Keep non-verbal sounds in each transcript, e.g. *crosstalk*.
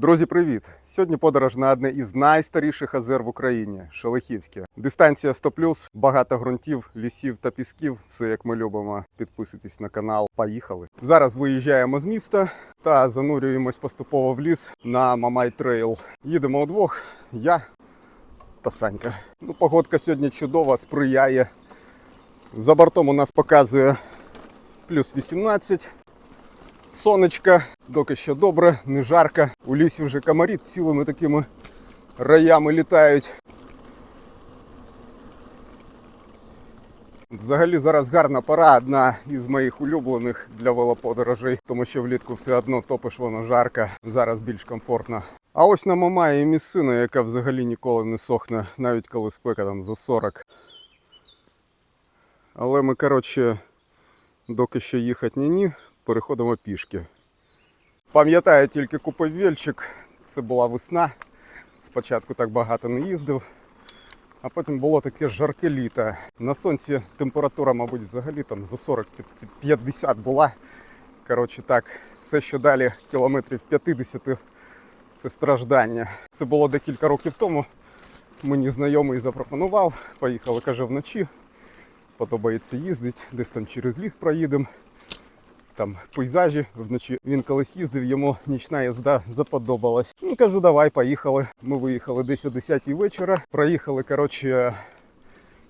Друзі, привіт! Сьогодні подорож на одне із найстаріших озер в Україні Шелехівське. Дистанція 100+, багато ґрунтів, лісів та пісків. Все як ми любимо. Підписуйтесь на канал. Поїхали. Зараз виїжджаємо з міста та занурюємось поступово в ліс на Мамай Трейл. Їдемо удвох. Я та Санька. Ну, погодка сьогодні чудова, сприяє. За бортом у нас показує плюс 18. Сонечка, доки що добре, не жарко. У лісі вже комарі цілими такими раями літають. Взагалі зараз гарна пора, одна із моїх улюблених для велоподорожей, тому що влітку все одно топиш воно жарко, зараз більш комфортно. А ось на Мамаї місцина, яка взагалі ніколи не сохне, навіть коли спека там за 40. Але ми, коротше, доки що їхати ні-ні, переходимо пішки. Пам'ятаю, тільки купив вільчик, це була весна. Спочатку так багато не їздив, а потім було таке жарке літо. На сонці температура, мабуть, взагалі там за 40-50 була. Коротше так, все, що далі кілометрів 50 це страждання. Це було декілька років тому. Мені знайомий запропонував, поїхали, каже, вночі. Подобається їздити, десь там через ліс проїдемо там пейзажі вночі. Він колись їздив, йому нічна їзда заподобалась. Ну кажу, давай, поїхали. Ми виїхали десь о 10 вечора. Проїхали, коротше,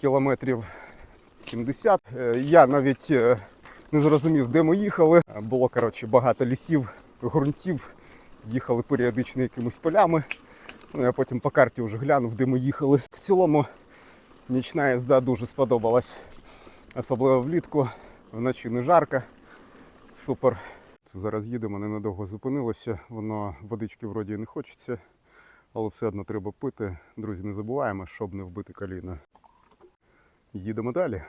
кілометрів 70. Е, Я навіть е, не зрозумів, де ми їхали. Було коротше багато лісів, ґрунтів. Їхали періодично якимись полями. Ну, я потім по карті вже глянув, де ми їхали. В цілому нічна їзда дуже сподобалась. Особливо влітку, вночі не жарко. Супер. Це зараз їдемо, ненадовго зупинилося. Воно водички вроді не хочеться, але все одно треба пити. Друзі, не забуваємо, щоб не вбити коліна. Їдемо далі.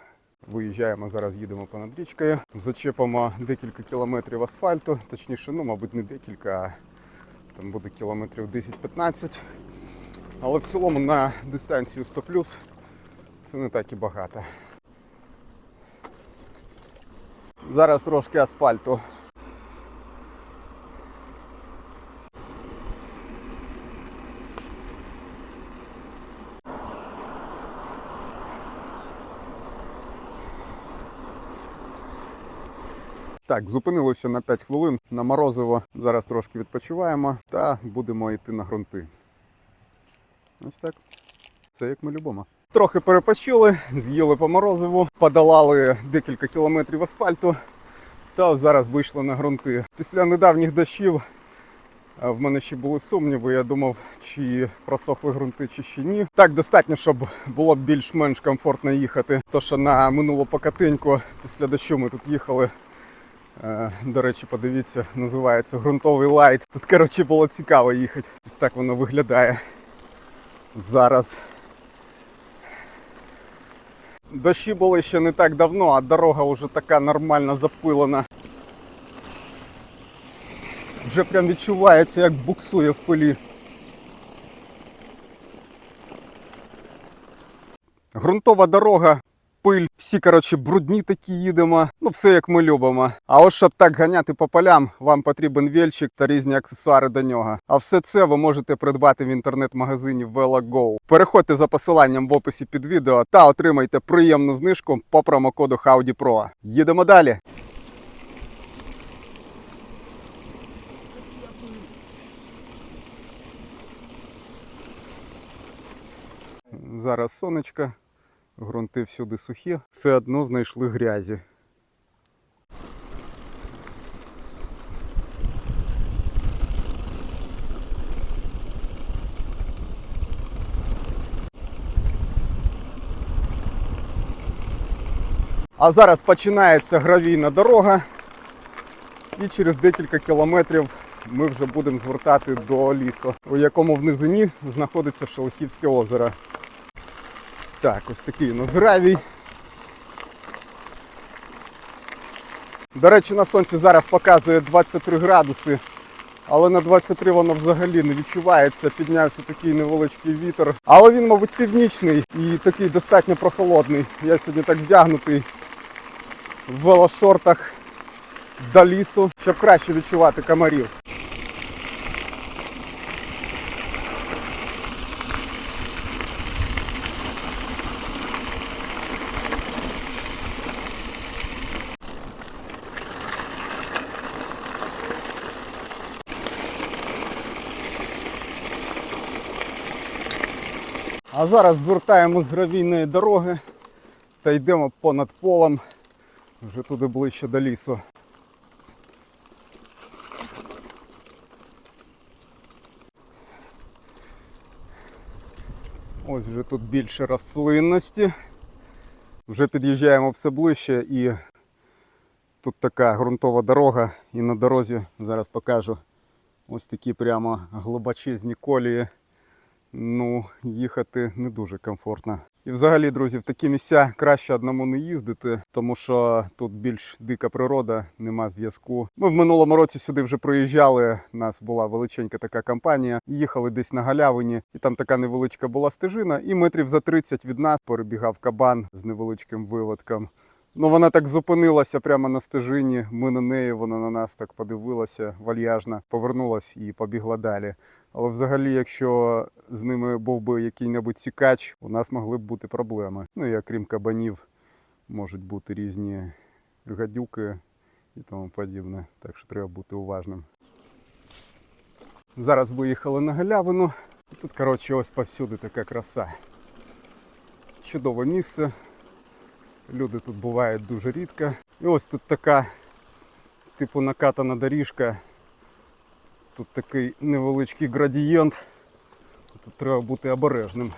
Виїжджаємо зараз, їдемо понад річкою. Зачепимо декілька кілометрів асфальту, точніше, ну, мабуть, не декілька, а там буде кілометрів 10-15. Але в цілому на дистанцію 100 це не так і багато. Зараз трошки асфальту. Так, зупинилося на 5 хвилин на морозиво. Зараз трошки відпочиваємо та будемо йти на ґрунти. Ось так. Це як ми любимо. Трохи перепочили, з'їли по морозиву, подолали декілька кілометрів асфальту та зараз вийшли на ґрунти. Після недавніх дощів в мене ще були сумніви. Я думав, чи просохли ґрунти, чи ще ні. Так достатньо, щоб було більш-менш комфортно їхати. То що на минулу покатиньку після дощу ми тут їхали. До речі, подивіться, називається ґрунтовий лайт. Тут, коротше, було цікаво їхати. Ось так воно виглядає зараз. Дощі були ще не так давно, а дорога вже така нормально запилена. Вже прям відчувається, як буксує в пилі. Грунтова дорога, пиль, всі, коротше, брудні такі їдемо. Ну, все як ми любимо. А ось щоб так ганяти по полям, вам потрібен вільчик та різні аксесуари до нього. А все це ви можете придбати в інтернет-магазині VeloGo. Переходьте за посиланням в описі під відео та отримайте приємну знижку по промокоду Howdy Pro. Їдемо далі. Зараз сонечко. Грунти всюди сухі, все одно знайшли грязі. А зараз починається гравійна дорога, і через декілька кілометрів ми вже будемо звертати до лісу, у якому в низині знаходиться Шелихівське озеро. Так, ось такий у нас гравій. До речі, на сонці зараз показує 23 градуси, але на 23 воно взагалі не відчувається. Піднявся такий невеличкий вітер. Але він, мабуть, північний і такий достатньо прохолодний. Я сьогодні так вдягнутий в велошортах до лісу, щоб краще відчувати комарів. А зараз звертаємо з гравійної дороги та йдемо понад полем, вже туди ближче до лісу. Ось вже тут більше рослинності. Вже під'їжджаємо все ближче і тут така ґрунтова дорога, і на дорозі зараз покажу ось такі прямо глибочезні колії. Ну, їхати не дуже комфортно. І взагалі, друзі, в такі місця краще одному не їздити, тому що тут більш дика природа, нема зв'язку. Ми в минулому році сюди вже приїжджали. У нас була величенька така компанія. Їхали десь на галявині, і там така невеличка була стежина, і метрів за 30 від нас перебігав кабан з невеличким виводком. Ну, вона так зупинилася прямо на стежині. Ми на неї, вона на нас так подивилася вальяжно, повернулась і побігла далі. Але взагалі, якщо з ними був би який-небудь цікач, у нас могли б бути проблеми. Ну і окрім кабанів, можуть бути різні гадюки і тому подібне. Так що треба бути уважним. Зараз виїхали на галявину. Тут, коротше, ось повсюди така краса. Чудове місце. Люди тут бувають дуже рідко. І ось тут така, типу, накатана доріжка. Тут такий невеличкий градієнт. Тут треба бути обережним.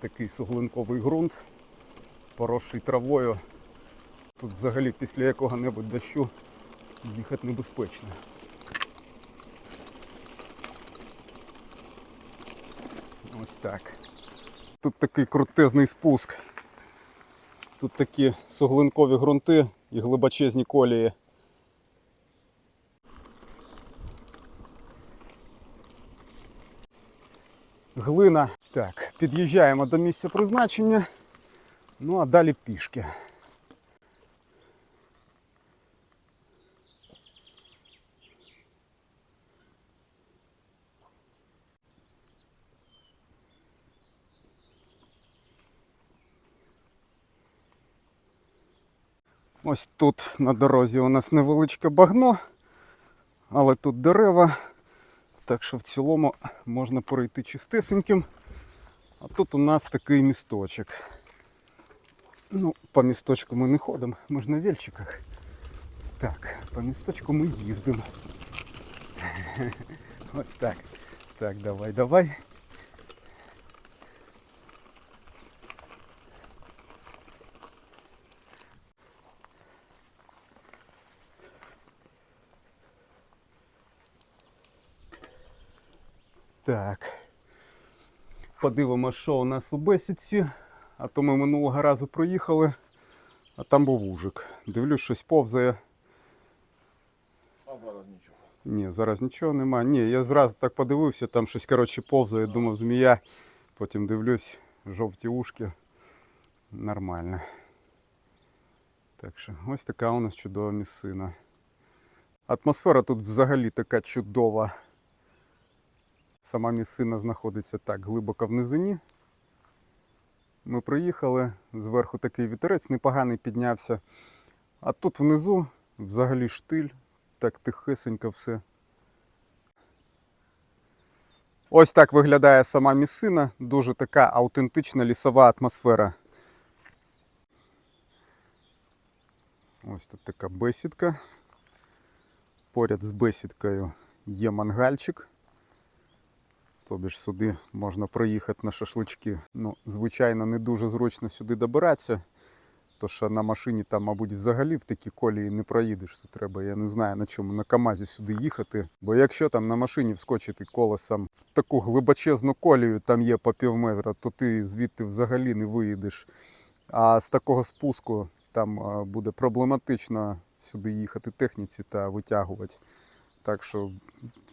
Такий суглинковий ґрунт, поросший травою. Тут взагалі після якого-небудь дощу їхати небезпечно. Ось так. Тут такий крутезний спуск. Тут такі суглинкові ґрунти і глибочезні колії. Глина. Так, під'їжджаємо до місця призначення. Ну а далі пішки. Ось тут на дорозі у нас невеличке багно, але тут дерева, так що в цілому можна пройти чистесеньким. А тут у нас такий місточок. Ну, по місточку ми не ходимо, ми ж на вільчиках. Так, по місточку ми їздимо. *laughs* Ось так. Так, давай, давай. Так. Подивимося, що у нас у бесідці. А то ми минулого разу проїхали, а там був ужик. Дивлюсь, щось повзає. А зараз нічого. Ні, зараз нічого нема. Ні, я зразу так подивився, там щось коротше повзає, думав змія. Потім дивлюсь, жовті ушки. Нормально. Так що ось така у нас чудова місцина. Атмосфера тут взагалі така чудова. Сама місцина знаходиться так глибоко в низині. Ми приїхали, зверху такий вітерець непоганий піднявся. А тут внизу взагалі штиль, так тихесенько все. Ось так виглядає сама місцина, дуже така аутентична лісова атмосфера. Ось тут така бесідка. Поряд з бесідкою є мангальчик. Тобі ж сюди можна проїхати на шашлички. Ну, звичайно, не дуже зручно сюди добиратися. То що на машині там, мабуть, взагалі в такі колії не проїдеш. Це треба, я не знаю на чому, на КАМАЗі сюди їхати. Бо якщо там на машині вскочити колесом в таку глибочезну колію, там є по пів метра, то ти звідти взагалі не виїдеш. А з такого спуску там буде проблематично сюди їхати техніці та витягувати. Так що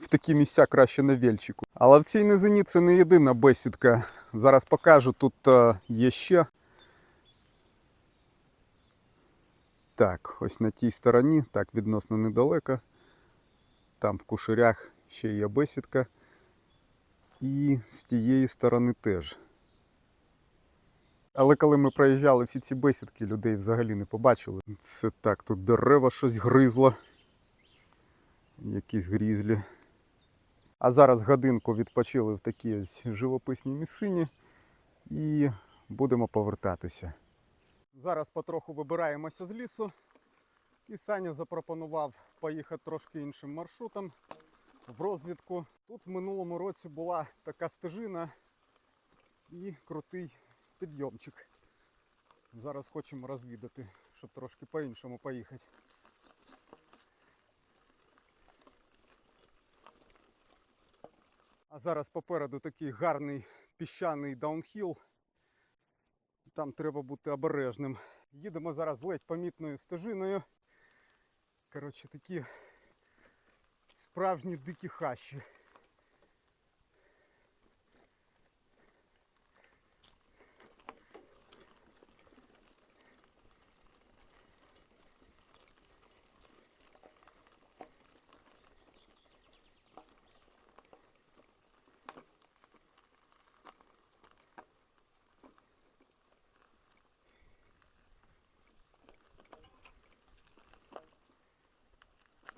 в такі місця краще на вельчику. Але в цій низині це не єдина бесідка. Зараз покажу, тут е, є ще. Так, ось на тій стороні, так відносно недалеко. Там в кушарях ще є бесідка. І з тієї сторони теж. Але коли ми проїжджали всі ці бесідки, людей взагалі не побачили. Це так, тут дерева щось гризло. Якісь грізлі. А зараз годинку відпочили в такій ось живописній місцині і будемо повертатися. Зараз потроху вибираємося з лісу. І Саня запропонував поїхати трошки іншим маршрутом в розвідку. Тут в минулому році була така стежина і крутий підйомчик. Зараз хочемо розвідати, щоб трошки по-іншому поїхати. Зараз попереду такий гарний піщаний даунхіл. Там треба бути обережним. Їдемо зараз ледь помітною стежиною. Коротше, такі справжні дикі хащі.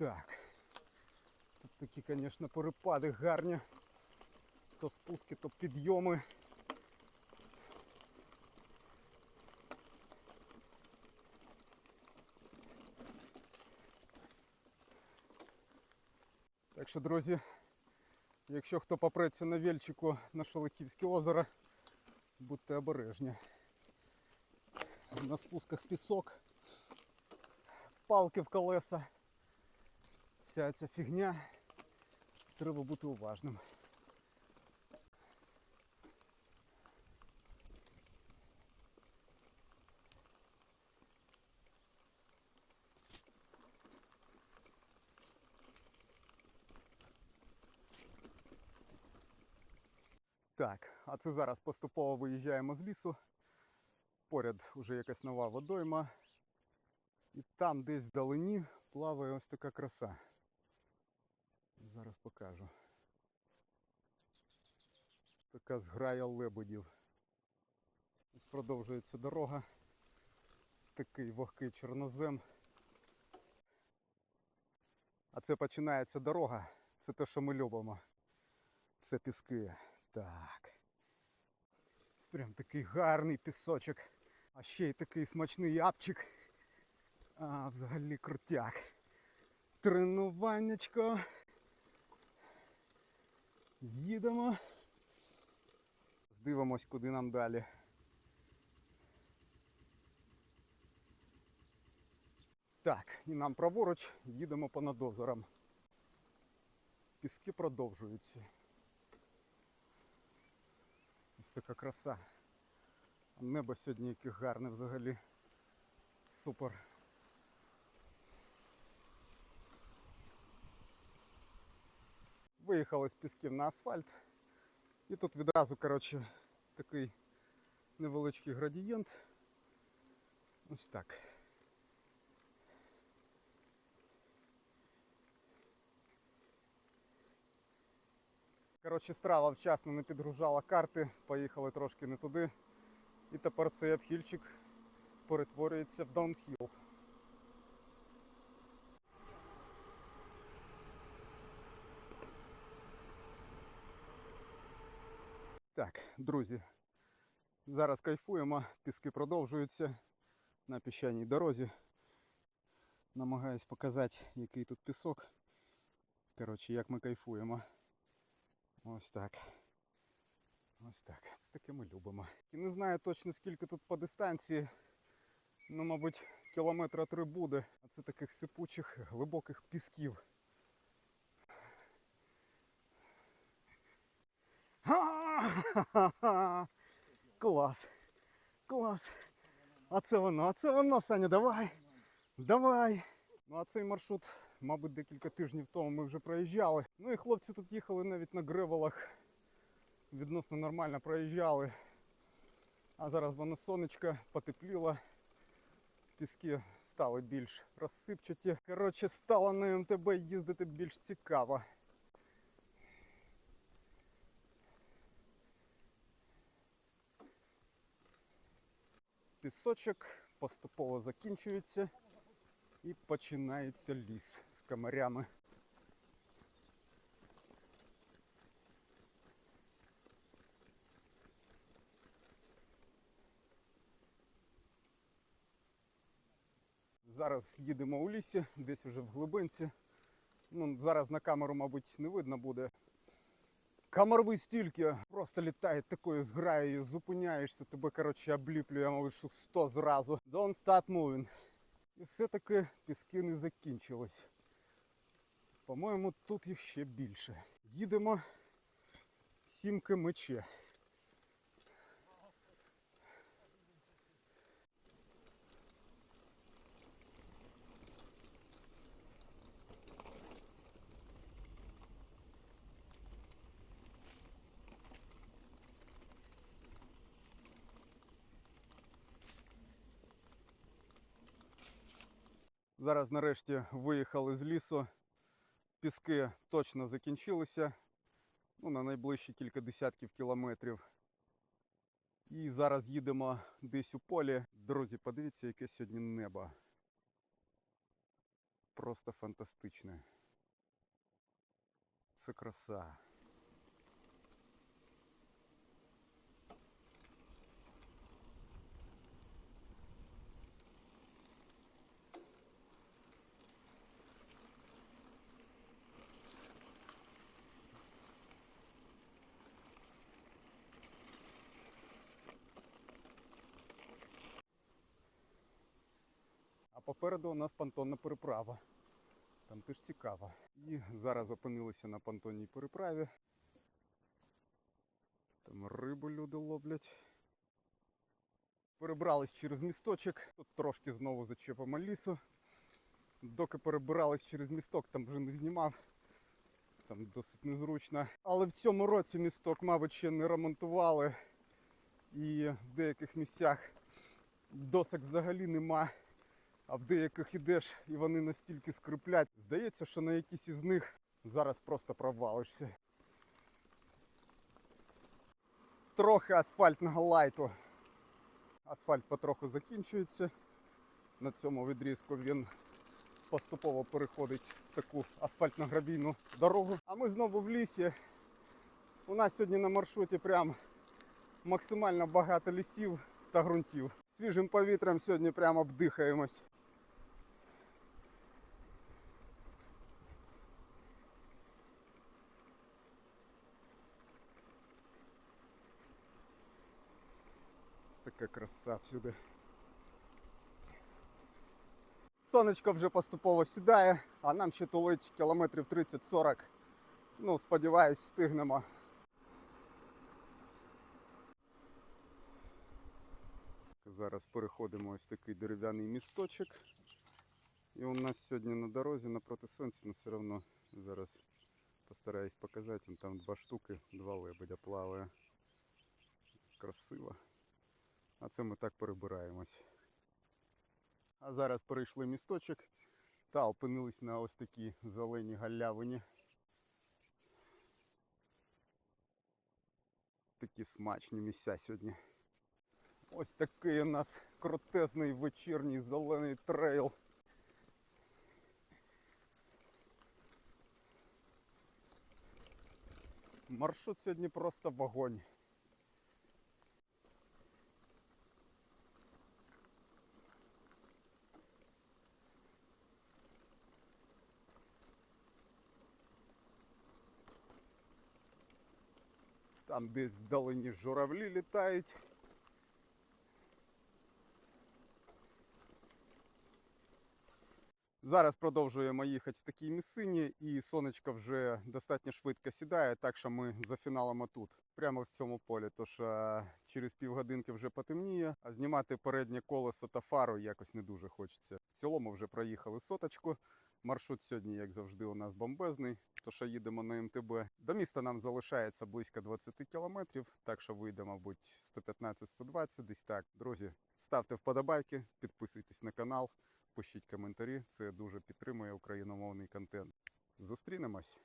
Так. Тут такі, звісно, перепади гарні. То спуски, то підйоми. Так що, друзі, якщо хто попреться на вельчику на Шолохівське озеро, будьте обережні. На спусках пісок, палки в колеса вся ця фігня. Треба бути уважним. Так, а це зараз поступово виїжджаємо з лісу. Поряд уже якась нова водойма. І там десь вдалині плаває ось така краса. Зараз покажу. Така зграя лебедів. Ось продовжується дорога. Такий вогкий чорнозем. А це починається дорога. Це те, що ми любимо. Це піски. Так. Ось прям такий гарний пісочок. А ще й такий смачний япчик. А, взагалі крутяк. Тренуваннячко. Їдемо. Здивимось, куди нам далі. Так, і нам праворуч їдемо понад озером. Піски продовжуються. Ось така краса. Небо сьогодні яке гарне взагалі. Супер. Виїхали з пісків на асфальт. І тут відразу, коротше, такий невеличкий градієнт. Ось так. Коротше, страва вчасно не підгружала карти, поїхали трошки не туди. І тепер цей обхильчик перетворюється в даунхіл. Так, друзі, зараз кайфуємо, піски продовжуються на піщаній дорозі. Намагаюсь показати, який тут пісок. Коротше, як ми кайфуємо. Ось так. Ось так. Це таке ми любимо. І не знаю точно скільки тут по дистанції. Ну, мабуть, кілометра три буде. А це таких сипучих глибоких пісків. *laughs* Клас. Клас. А це воно, а це воно, Саня, давай. Давай. Ну а цей маршрут, мабуть, декілька тижнів тому ми вже проїжджали. Ну і хлопці тут їхали навіть на гревелах. Відносно нормально проїжджали. А зараз воно сонечко потепліло. Піски стали більш розсипчаті. Коротше, стало на МТБ їздити більш цікаво. пісочок, поступово закінчується і починається ліс з комарями. Зараз їдемо у лісі, десь уже в глибинці. Ну, Зараз на камеру, мабуть, не видно буде. Камерви стільки просто літають такою зграєю, зупиняєшся, тебе, коротше, обліплює, мабуть, штук 100 зразу. Don't stop moving. І все-таки піски не закінчились. По-моєму, тут їх ще більше. Їдемо сімки мече. Зараз нарешті виїхали з лісу. Піски точно закінчилися. Ну, на найближчі кілька десятків кілометрів. І зараз їдемо десь у полі. Друзі, подивіться, яке сьогодні небо. Просто фантастичне. Це краса. Попереду у нас понтонна переправа. Там теж цікаво. І зараз опинилися на понтонній переправі. Там рибу люди ловлять. Перебрались через місточок. Тут трошки знову зачепимо лісу. Доки перебирались через місток, там вже не знімав. Там досить незручно. Але в цьому році місток, мабуть, ще не ремонтували. І в деяких місцях досок взагалі нема. А в деяких ідеш і вони настільки скриплять. Здається, що на якісь із них зараз просто провалишся. Трохи асфальтного лайту. Асфальт потроху закінчується. На цьому відрізку він поступово переходить в таку асфальтно-гравійну дорогу. А ми знову в лісі. У нас сьогодні на маршруті прям максимально багато лісів та ґрунтів. Свіжим повітрям сьогодні прямо обдихаємось. Така краса всюди. Сонечко вже поступово сідає, а нам ще тулить кілометрів 30-40. Ну, сподіваюсь, встигнемо. Зараз переходимо ось такий дерев'яний місточок. І у нас сьогодні на дорозі напроти сонця, але все одно зараз постараюсь показати. Вон Там два штуки, два лебедя плаває. Красиво. А це ми так перебираємось. А зараз перейшли місточок та опинились на ось такій зеленій галявині. Такі смачні місця сьогодні. Ось такий у нас крутезний вечірній зелений трейл. Маршрут сьогодні просто вогонь. Там десь вдалині журавлі літають. Зараз продовжуємо їхати в такій місцині, і сонечко вже достатньо швидко сідає, так що ми зафіналимо тут, прямо в цьому полі. Тож е, через півгодинки вже потемніє, а знімати переднє колесо та фару якось не дуже хочеться. В цілому вже проїхали соточку. Маршрут сьогодні, як завжди, у нас бомбезний. То що їдемо на МТБ. До міста нам залишається близько 20 кілометрів, так що вийде, мабуть, 115-120, десь так. Друзі, ставте вподобайки, підписуйтесь на канал. Пишіть коментарі, це дуже підтримує україномовний контент. Зустрінемось!